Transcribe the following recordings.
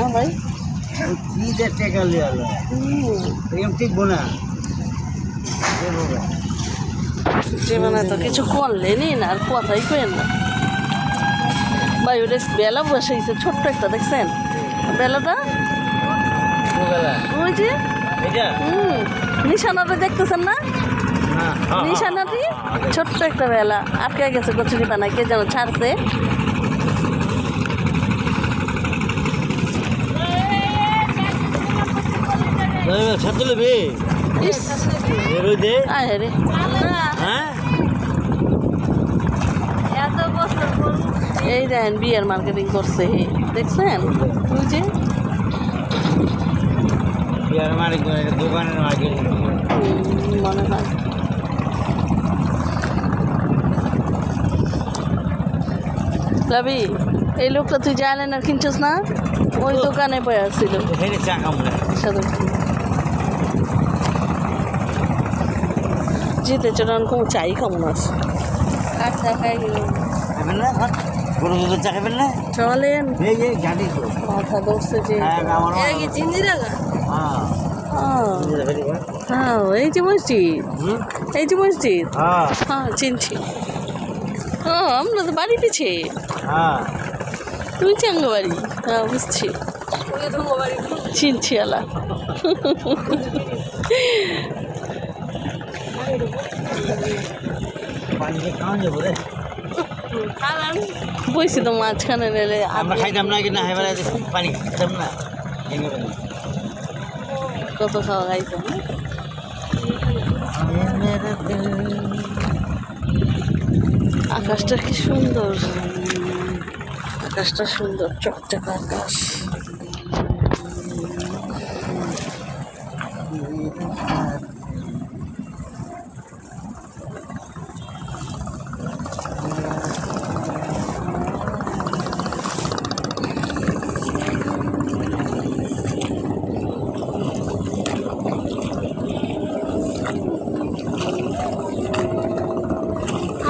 হ্যাঁ ভাই। কি। জীবনে তো কিছু করলেনি না আর কথাই কেন না। ভাই ওটা বেলা বসাইছে ছোট্ট একটা দেখছেন? বেলাটা। ওই যে? এটা হুম। নিশানাটা দেখতেছেন না? নিশানাটি? ছোট্ট একটা বেলা। আটকে গেছে কচুরি পানা কে যেন ছাড়ছে। ছাত্র হ্যাঁ? এই দেখেন বিয়ের মার্কেটিং করছে দেখছেন? ওই যে। বিয়ার দোকানের মনে হয়। রবি এই লোকটা তুই জানেন আর কিনছিস না? ওই দোকানে পড়ে আসছিল চা দুধের চা খাবেন না? চলেন। মাথা ধরছে যে। হ্যাঁ গা হ্যাঁ। হ্যাঁ। এই যে মসজিদ। এই যে মসজিদ। হ্যাঁ। হ্যাঁ চিনছি। ও আমরা তো বাড়ি পিছে হ্যাঁ। তুমি চাঙ্গা বাড়ি? হ্যাঁ বুঝছি। চিনছি আলা পানি দিয়ে খাওয়ান যাব রে বইছি তো মাঝখানে রেলে। আমরা খাইতাম না কি না এবারে পানি খাইতাম না। কত খাওয়া খাইতো আকাশটা কি সুন্দর। আকাশটা সুন্দর চকচকা আকাশ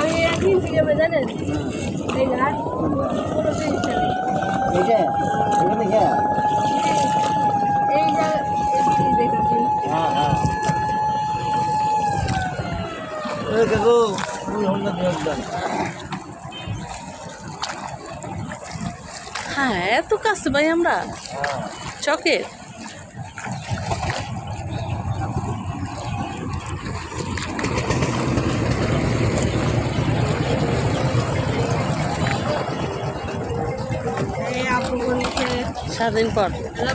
আমি একদিন থেকে জানেন এই ঘাট কোনো জিনিস নেই এইটা? এখানে কে? এই জায়গা এই দেখি ফুল হলদা দিয়ে হ্যাঁ এত কাছে ভাই আমরা। চকের এই আপু বলছে সারাদিন পর হ্যালো